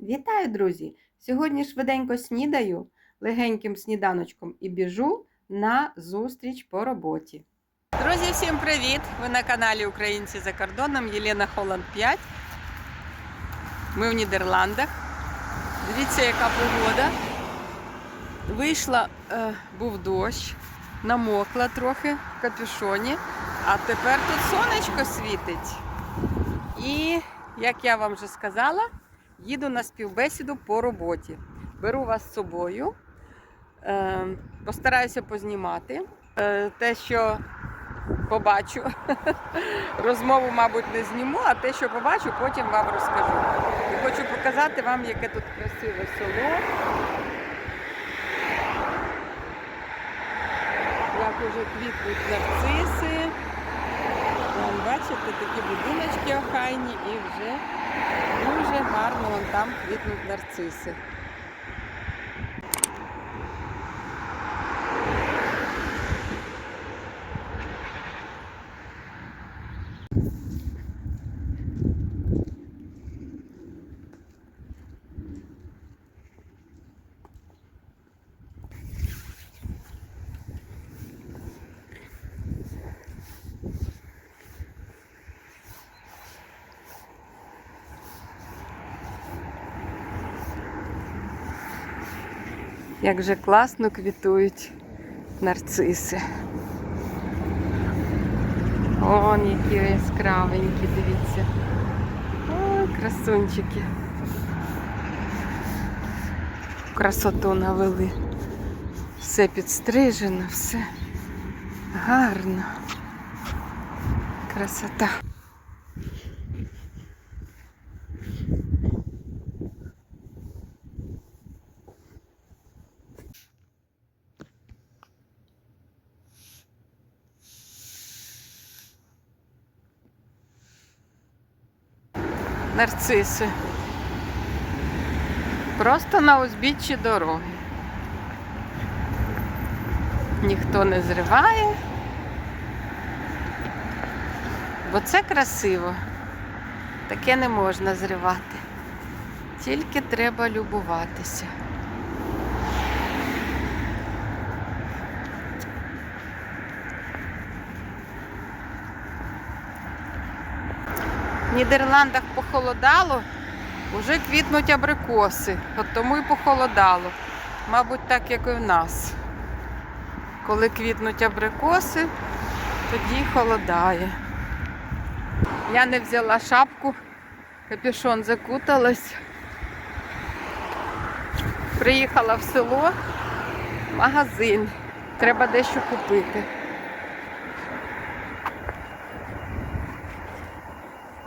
Вітаю, друзі! Сьогодні швиденько снідаю легеньким сніданочком і біжу на зустріч по роботі. Друзі, всім привіт! Ви на каналі Українці за кордоном Єлена Холланд 5. Ми в Нідерландах. Дивіться, яка погода. Вийшла, е, був дощ, намокла трохи в капюшоні, а тепер тут сонечко світить. І, як я вам вже сказала, їду на співбесіду по роботі. Беру вас з собою, е, постараюся познімати е, те, що побачу. Розмову, мабуть, не зніму, а те, що побачу, потім вам розкажу. І хочу показати вам, яке тут красиве село. Як уже квітнуть нарциси. Вон, бачите, такі будиночки охайні і вже дуже гарно вон там квітнуть нарциси. Як же класно квітують нарциси. Вон які яскравенькі, дивіться. Ой, красунчики. Красоту навели. Все підстрижено, все гарно. Красота. Нарциси. Просто на узбіччі дороги. Ніхто не зриває, бо це красиво. Таке не можна зривати. Тільки треба любуватися. В Нідерландах похолодало, вже квітнуть абрикоси, от тому і похолодало. Мабуть, так, як і в нас. Коли квітнуть абрикоси, тоді холодає. Я не взяла шапку, капюшон закуталась. Приїхала в село, магазин. Треба дещо купити.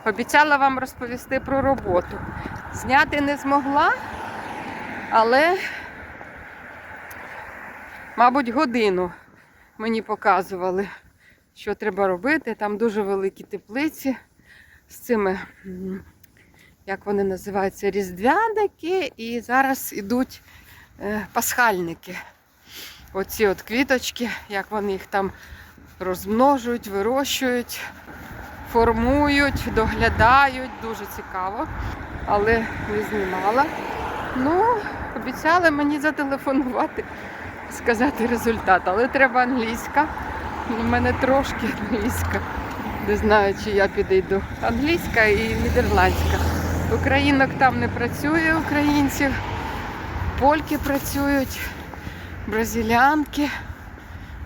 Обіцяла вам розповісти про роботу. Зняти не змогла, але, мабуть, годину мені показували, що треба робити. Там дуже великі теплиці з цими, як вони називаються, різдвяники, і зараз ідуть е, пасхальники. Оці от квіточки, як вони їх там розмножують, вирощують формують, доглядають, дуже цікаво, але не знімала. Ну, обіцяли мені зателефонувати, сказати результат, але треба англійська. У мене трошки англійська. Не знаю, чи я підійду. Англійська і нідерландська. Українок там не працює, українців, польки працюють, бразилянки.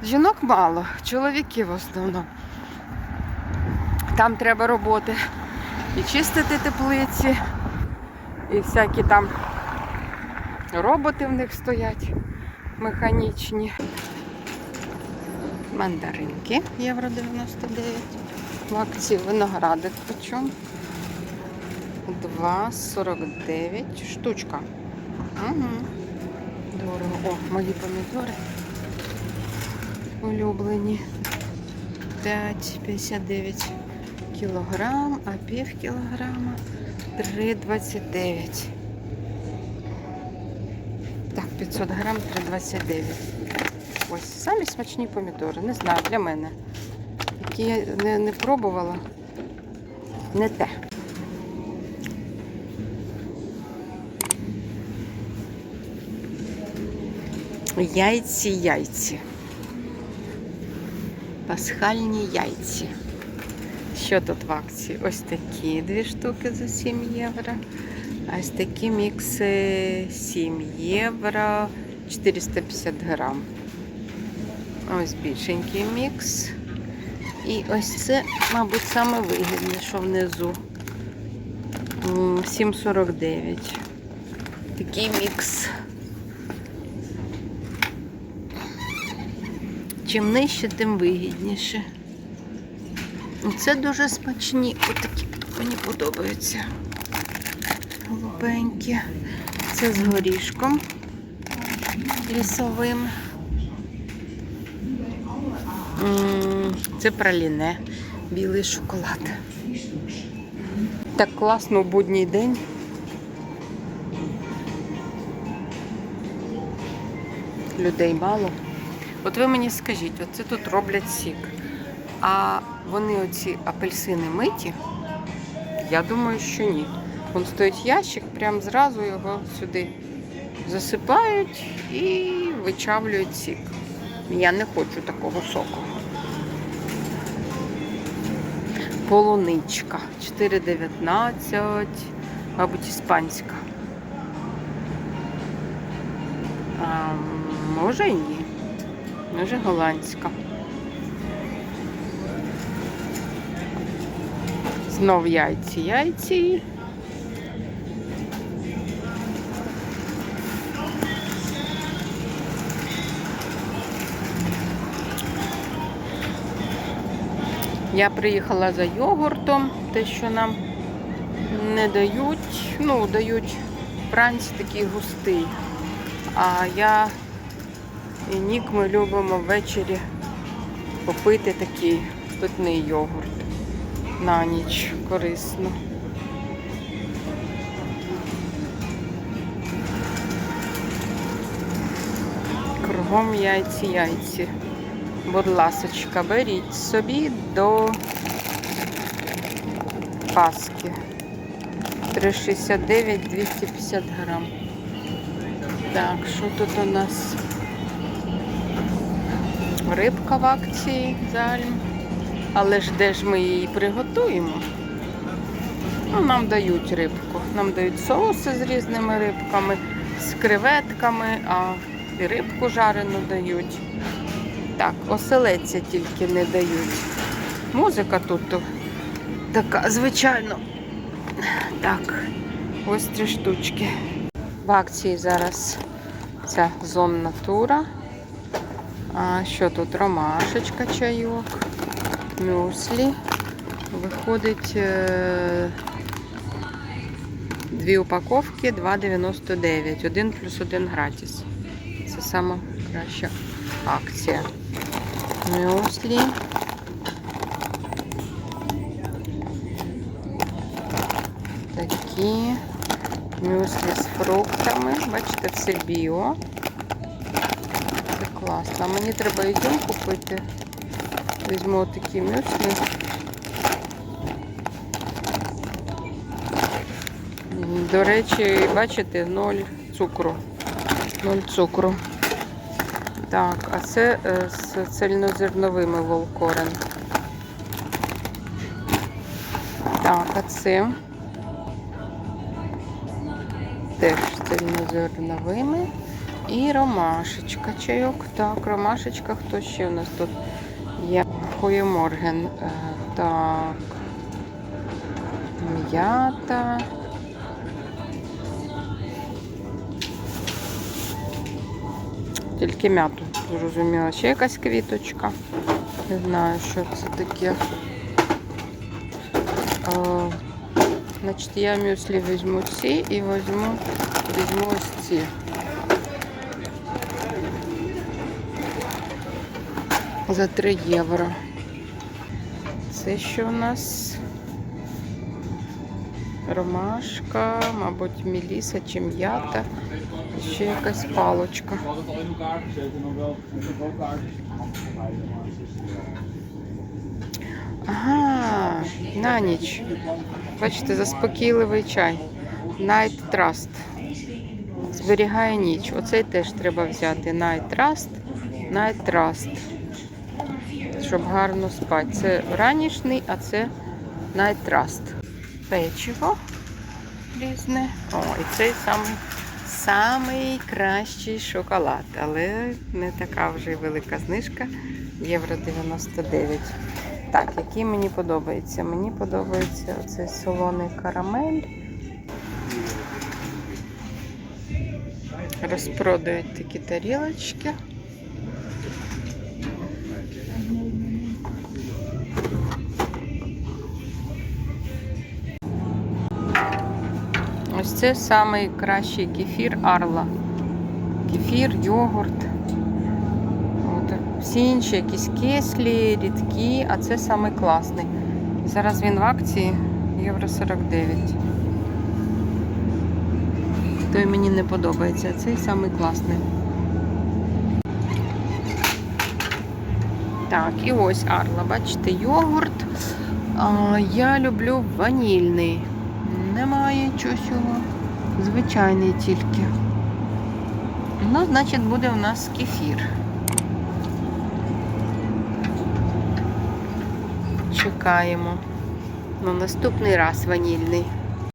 Жінок мало, чоловіки в основному. Там треба роботи і чистити теплиці, і всякі там роботи в них стоять механічні. Мандаринки євро 99. В акції виноградик почому. 2,49 штучка. Угу. Дорого. О, мої помідори улюблені. 55,59 кілограм, а пів кілограма 3,29. Так, 500 грам 3,29. Ось, самі смачні помідори. Не знаю, для мене. Які я не, не пробувала, не те. Яйці, яйці. Пасхальні яйці. Що тут в акції? Ось такі дві штуки за 7 євро. Ось такі мікси 7 євро 450 грам. Ось більшенький мікс. І ось це, мабуть, саме вигідне, що внизу. 7,49. Такий мікс. Чим нижче, тим вигідніше. Це дуже смачні. Отакі мені подобаються. Голубенькі. Це з горішком лісовим. Це праліне, білий шоколад. Так класно в будній день. Людей мало. От ви мені скажіть, оце тут роблять сік. А вони оці апельсини миті? Я думаю, що ні. Вон стоїть ящик, прям зразу його сюди засипають і вичавлюють сік. Я не хочу такого соку. Полуничка 4,19, мабуть, іспанська. А, може і ні. Може голландська. Знов яйці, яйці. Я приїхала за йогуртом, те, що нам не дають. Ну, дають вранці такий густий. А я і Нік ми любимо ввечері попити такий питний йогурт. На ніч корисно. Кругом яйці, яйці. Будь ласочка, беріть собі до Паски. 369 250 грам. Так, що тут у нас? Рибка в акції зальм. Але ж де ж ми її приготуємо? Ну, нам дають рибку. Нам дають соуси з різними рибками, з креветками, а і рибку жарену дають. Так, оселедця тільки не дають. Музика тут така, звичайно. Так, ось три штучки. В акції зараз ця зонна тура. А що тут? Ромашечка, чайок, мюслі. Виходить е, дві упаковки 2,99. Один плюс один гратіс. Це сама краща акція. Мюслі. Такі мюслі з фруктами. Бачите, все біо. Це класно. А мені треба ізюм купити. Візьму такі мюслі. До речі, бачите, ноль цукру. Ноль цукру. Так, а це е, з цельнозерновими волкорен. Так, а це теж цельнозерновими. І ромашечка чайок. Так, ромашечка, хто ще у нас тут є? Хоєморген. Е, Так. М'ята. Тільки м'яту, зрозуміла. Ще якась квіточка. Не знаю, що це таке. О, значить, я мюслі візьму ці і візьму, візьму ось ці. За 3 євро. Це що у нас? Ромашка, мабуть, міліса чи м'ята. Ще якась палочка. Ага, на ніч. Бачите, заспокійливий чай. Night Trust. Зберігає ніч. Оцей теж треба взяти. Night Trust. Night Trust. Щоб гарно спати. Це ранішній, а це Trust. Печиво різне. О, і цей самий, самий кращий шоколад. Але не така вже велика знижка. Євро 99. Так, який мені подобається? Мені подобається оцей солоний карамель. Розпродають такі тарілочки. Це самий кращий кефір Арла. Кефір, йогурт. От, всі інші якісь кислі, рідкі, а це самий класний. Зараз він в акції євро 49. Той мені не подобається, а цей самий класний. Так, і ось Арла, бачите, йогурт. Я люблю ванільний. Немає чогось. Звичайний тільки. Ну, значить, буде у нас кефір. Чекаємо. На наступний раз ванільний.